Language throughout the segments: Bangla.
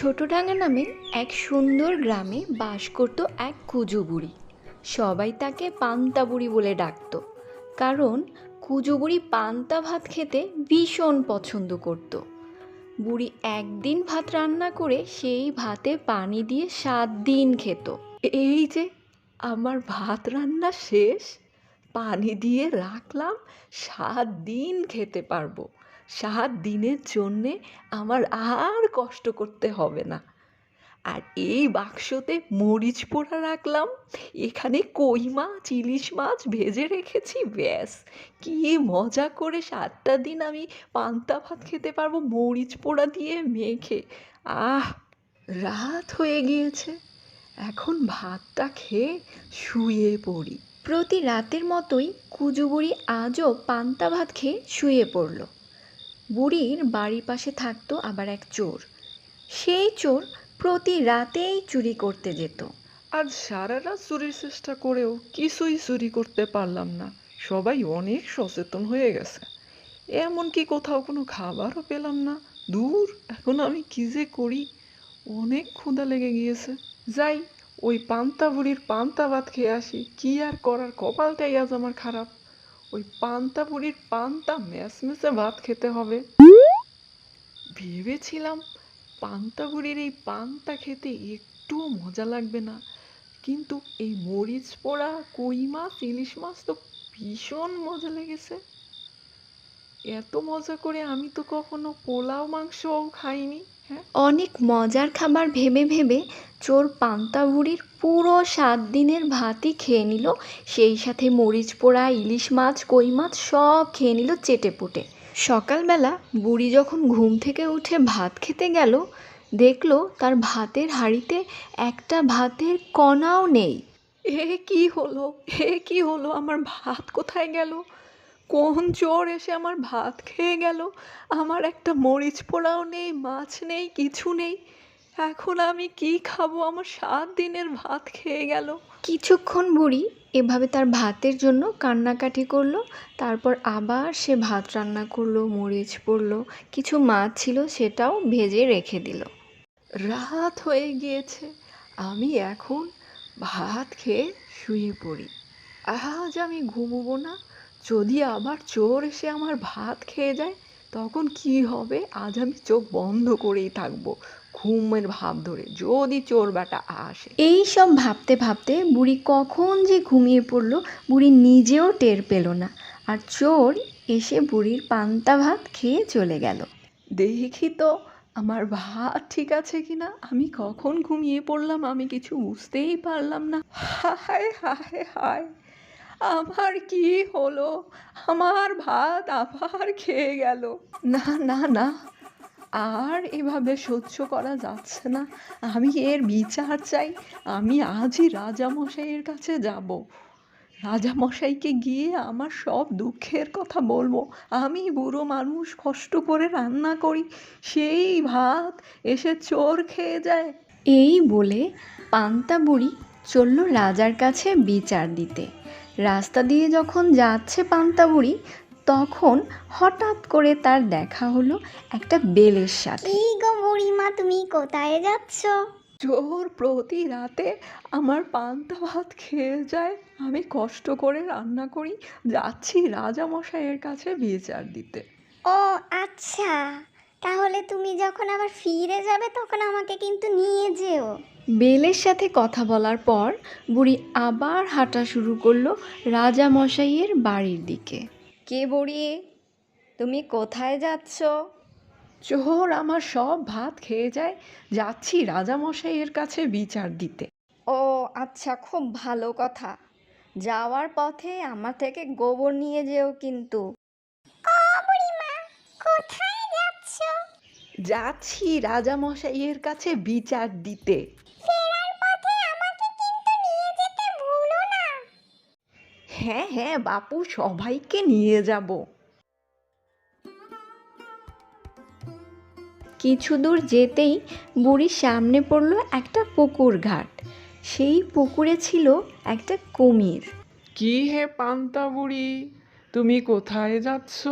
ছোটডাঙ্গা নামে এক সুন্দর গ্রামে বাস করত এক কুজো বুড়ি সবাই তাকে পান্তা বুড়ি বলে ডাকতো, কারণ কুজো বুড়ি পান্তা ভাত খেতে ভীষণ পছন্দ করত। বুড়ি একদিন ভাত রান্না করে সেই ভাতে পানি দিয়ে সাত দিন খেত। এই যে আমার ভাত রান্না শেষ, পানি দিয়ে রাখলাম, সাত দিন খেতে পারব। সাত দিনের জন্যে আমার আর কষ্ট করতে হবে না। আর এই বাক্সতে মরিচ পোড়া রাখলাম, এখানে কই মাছ, ইলিশ মাছ ভেজে রেখেছি, ব্যাস। কি মজা করে সাতটা দিন আমি পান্তা ভাত খেতে পারব মরিচ পোড়া দিয়ে মেখে। আহ, রাত হয়ে গিয়েছে, এখন ভাতটা খেয়ে শুয়ে পড়ি। প্রতি রাতের মতোই কুজু বুড়ি আজও পান্তা ভাত খেয়ে শুয়ে পড়ল। বুড়ির বাড়ির পাশে থাকতো আবার এক চোর। সেই চোর প্রতি রাতেই চুরি করতে যেত। আজ সারা রাত চুরির চেষ্টা করেও কিছুই চুরি করতে পারলাম না। সবাই অনেক সচেতন হয়ে গেছে। এমনকি কোথাও কোনো খাবারও পেলাম না। দূর, এখন আমি কি যে করি? অনেক ক্ষুধা লেগে গিয়েছে। যাই, ওই পান্তা বুড়ির পান্তা ভাত খেয়ে আসি। কি আর করার, কপালটাই আজ আমার খারাপ। ওই পান্তা বুড়ির পান্তা ম্যাচে ভাত খেতে হবে। ভেবেছিলাম পান্তা বুড়ির এই পান্তা খেতে একটুও মজা লাগবে না। কিন্তু এই মরিচ পোড়া, কই মাছ, ইলিশ মাছ তো ভীষণ মজা লেগেছে। এত মজা করে আমি তো কখনো পোলাও মাংসও খাইনি হ্যাঁ? অনেক মজার খাবার ভেবে ভেবে চোর পান্তা বুড়ির পুরো সাত দিনের ভাতই খেয়ে নিল। সেই সাথে মরিচ পোড়া, ইলিশ মাছ, কই মাছ সব খেয়ে নিল চেটে পুটে সকালবেলা বুড়ি যখন ঘুম থেকে উঠে ভাত খেতে গেল, দেখল তার ভাতের হাঁড়িতে একটা ভাতের কণাও নেই। এ কি হলো? এ কি হলো? আমার ভাত কোথায় গেল? কোন চোর এসে আমার ভাত খেয়ে গেল? আমার একটা মরিচ পোড়াও নেই, মাছ নেই, কিছু নেই। এখন আমি কি খাব? আমার সাত দিনের ভাত খেয়ে গেল। কিছুক্ষণ বুড়ি এভাবে তার ভাতের জন্য কান্নাকাটি করল তারপর আবার সে ভাত রান্না করল মরিচ পড়ল কিছু মাছ ছিল সেটাও ভেজে রেখে দিল। রাত হয়ে গিয়েছে আমি এখন ভাত খেয়ে শুয়ে পড়ি। আজ আমি ঘুমোবো না। যদি আবার চোর এসে আমার ভাত খেয়ে যায় তখন কি হবে? আজ আমি চোখ বন্ধ করেই থাকব। ঘুমের ভাব ধরে যদি চোর বেটা আসে। এই সব ভাবতে ভাবতে বুড়ি কখন যে ঘুমিয়ে পড়ল বুড়ি নিজেও টের পেল না। আর চোর এসে বুড়ির পান্তা ভাত খেয়ে চলে গেল। দেখি তো আমার ভাত ঠিক আছে কিনা? আমি কখন ঘুমিয়ে পড়লাম আমি কিছু বুঝতেই পারলাম না। হায় হায় হায় আমার কি হলো? আমার ভাত আবার খেয়ে গেল। না না না আর এভাবে সহ্য করা যাচ্ছে না। আমি এর বিচার চাই। আমি আজই রাজামশাইয়ের কাছে যাব। রাজামশাইকে গিয়ে আমার সব দুঃখের কথা বলব। আমি বুড়ো মানুষ কষ্ট করে রান্না করি। সেই ভাত এসে চোর খেয়ে যায়। এই বলে পান্তা বুড়ি চলল রাজার কাছে বিচার দিতে। রাস্তা দিয়ে যখন যাচ্ছে পান্তা বুড়ি তখন হঠাৎ করে তার দেখা হলো একটা বেলের সাথে। এই গো বুড়িমা তুমি কোথায় যাচ্ছ? জোর প্রতি রাতে আমার পান্তা ভাত খেয়ে যায় আমি কষ্ট করে রান্না করি যাচ্ছি রাজামশাইয়ের কাছে বিচার দিতে। ও আচ্ছা। তাহলে তুমি যখন আবার ফিরে যাবে তখন আমাকে কিন্তু নিয়ে যেও। বেলের সাথে কথা বলার পর বুড়ি আবার হাঁটা শুরু করল রাজা মশাইয়ের বাড়ির দিকে। কে বুড়ি? তুমি কোথায় যাচ্ছ? চোর আমার সব ভাত খেয়ে যায়। যাচ্ছি রাজামশাইয়ের কাছে বিচার দিতে। ও আচ্ছা খুব ভালো কথা। যাওয়ার পথে আমার থেকে গোবর নিয়ে যেও কিন্তু। ও বুড়িমা কোথায় যাচ্ছি রাজামশাইয়ের কাছে বিচার দিতে। হ্যাঁ হ্যাঁ বাপু সবাইকে নিয়ে যাব। কিছু দূর যেতেই বুড়ির সামনে পড়ল একটা পুকুর ঘাট। সেই পুকুরে ছিল একটা কুমির। কি হে পান্তা বুড়ি তুমি কোথায় যাচ্ছ?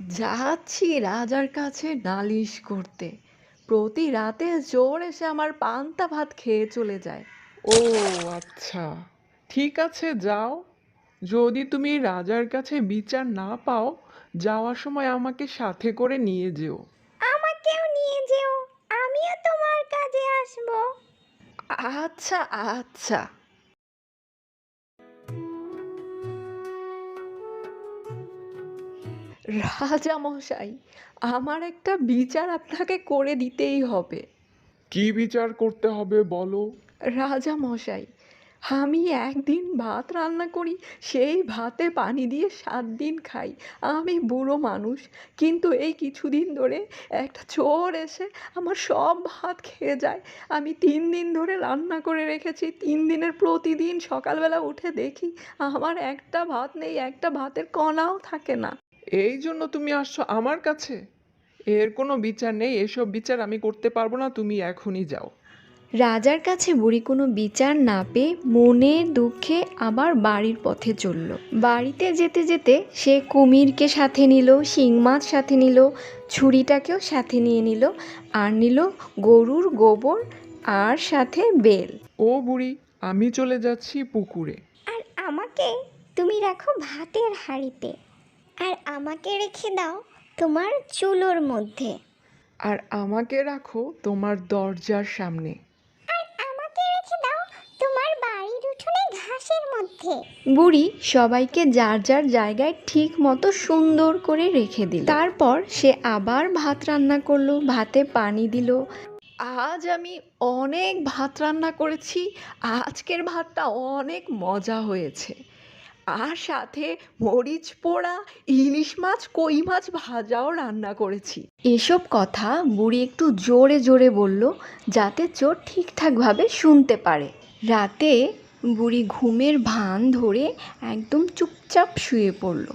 যাচ্ছি রাজার কাছে নালিশ করতে। প্রতি রাতে জোর এসে আমার পান্তা ভাত খেয়ে চলে যায়। ও আচ্ছা। ঠিক আছে যাও। যদি তুমি রাজার কাছে বিচার না পাও যাওয়ার সময় আমাকে সাথে করে নিয়ে যেও। আমাকেও নিয়ে যেও। আমিও তোমার কাজে আসব। আচ্ছা আচ্ছা। রাজা মশাই আমার একটা বিচার আপনাকে করে দিতেই হবে। কি বিচার করতে হবে বলো? রাজা মশাই আমি একদিন ভাত রান্না করি, সেই ভাতে পানি দিয়ে সাত দিন খাই। আমি বুড়ো মানুষ, কিন্তু এই কিছুদিন ধরে একটা চোর এসে আমার সব ভাত খেয়ে যায়। আমি তিন দিন ধরে রান্না করে রেখেছি, তিন দিনের প্রতিদিন সকালবেলা উঠে দেখি আমার একটা ভাত নেই, একটা ভাতের কণাও থাকে না। এই জন্য তুমি আসছো আমার কাছে? এর কোনো বিচার নেই, এসব বিচার আমি করতে পারব না, তুমি এখনই যাও। রাজার কাছে বুড়ি কোনো বিচার না পেয়ে মনে দুঃখে আবার বাড়ির পথে চলল। বাড়িতে যেতে যেতে সে কুমিরকে সাথে নিল শিং মাছ সাথে নিল ছুরিটাকেও সাথে নিয়ে নিল আর নিল গরুর গোবর আর সাথে বেল। ও বুড়ি আমি চলে যাচ্ছি পুকুরে। আর আমাকে তুমি রাখো ভাতের হাঁড়িতে আর আমাকে রেখে দাও তোমার চুলোর মধ্যে। আর আমাকে রাখো তোমার দরজার সামনে। ঘাসের মধ্যে। বুড়ি সবাইকে যার যার জায়গায় ঠিক মতো সুন্দর করে রেখে দিল। তারপর সে আবার ভাত রান্না করল, ভাতে পানি দিল। আজ আমি অনেক ভাত রান্না করেছি, আজকের ভাতটা অনেক মজা হয়েছে। আর সাথে মরিচ পোড়া, ইলিশ মাছ, কই মাছ ভাজাও রান্না করেছি। এসব কথা বুড়ি একটু জোরে জোরে বলল, যাতে চোর ঠিকঠাকভাবে শুনতে পারে। রাতে বুড়ি ঘুমের ভান ধরে একদম চুপচাপ শুয়ে পড়ল।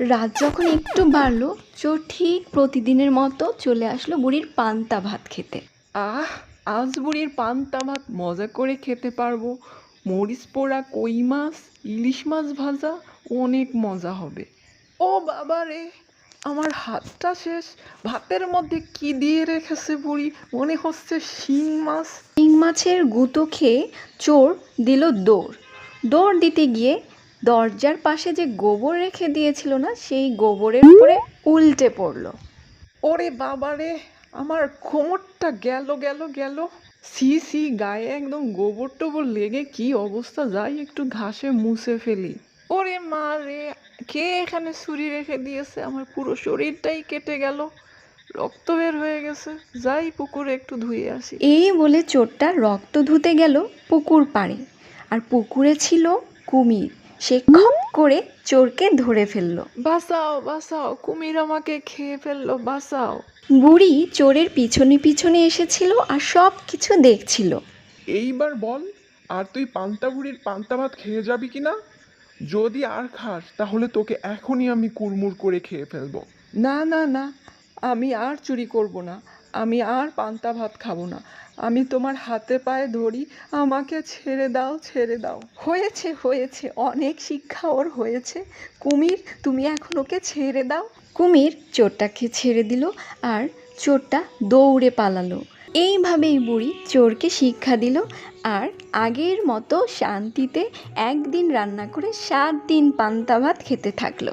রাত যখন একটু বাড়লো, চোর ঠিক প্রতিদিনের মতো চলে আসলো বুড়ির পান্তা ভাত খেতে। আহ, আজ বুড়ির পান্তা ভাত মজা করে খেতে পারব। মরিচ পোড়া কই মাছ, ইলিশ মাছ ভাজা, অনেক মজা হবে। ও বাবা রে! আমার হাতটা শেষ। ভাতের মধ্যে কি দিয়ে রেখেছে বুড়ি? মনে হচ্ছে শিং মাছ। শিং মাছের গুঁতো খেয়ে চোর দিল দৌড়। দৌড় দিতে গিয়ে দরজার পাশে যে গোবর রেখে দিয়েছিল না সেই গোবরের উপরে উল্টে পড়ল। ওরে বাবা রে আমার কোমরটা গেল গেল গেল। সি সি গায়ে একদম গোবর টোবর লেগে কি অবস্থা? যাই একটু ঘাসে মুছে ফেলি। ওরে মা রে কে এখানে ছুরি রেখে দিয়েছে? আমার পুরো শরীরটাই কেটে গেল রক্ত বের হয়ে গেছে। যাই পুকুরে একটু ধুয়ে আসি। এই বলে চোরটা রক্ত ধুতে গেল পুকুর পাড়ে। আর পুকুরে ছিল কুমির। সে খপ করে চোরকে ধরে ফেলল। বাঁচাও বাঁচাও কুমির আমাকে খেয়ে ফেলল বাঁচাও। বুড়ি চোরের পিছনে পিছনে এসেছিল আর সব কিছু দেখছিল। এইবার বল আর তুই পান্তা বুড়ির পান্তা ভাত খেয়ে যাবি কি না যদি আর খাস তাহলে তোকে এখনই আমি কুড়মুড় করে খেয়ে ফেলব। না না না আমি আর চুরি করব না। আমি আর পান্তা ভাত খাব না। আমি তোমার হাতে পায়ে ধরি আমাকে ছেড়ে দাও ছেড়ে দাও। হয়েছে হয়েছে অনেক শিক্ষা ওর হয়েছে। কুমির তুমি এখন ওকে ছেড়ে দাও। কুমির চোরটাকে ছেড়ে দিল আর চোরটা দৌড়ে পালালো। এইভাবেই বুড়ি চোরকে শিক্ষা দিল আর আগের মতো শান্তিতে একদিন রান্না করে সাত দিন পান্তা ভাত খেতে থাকল।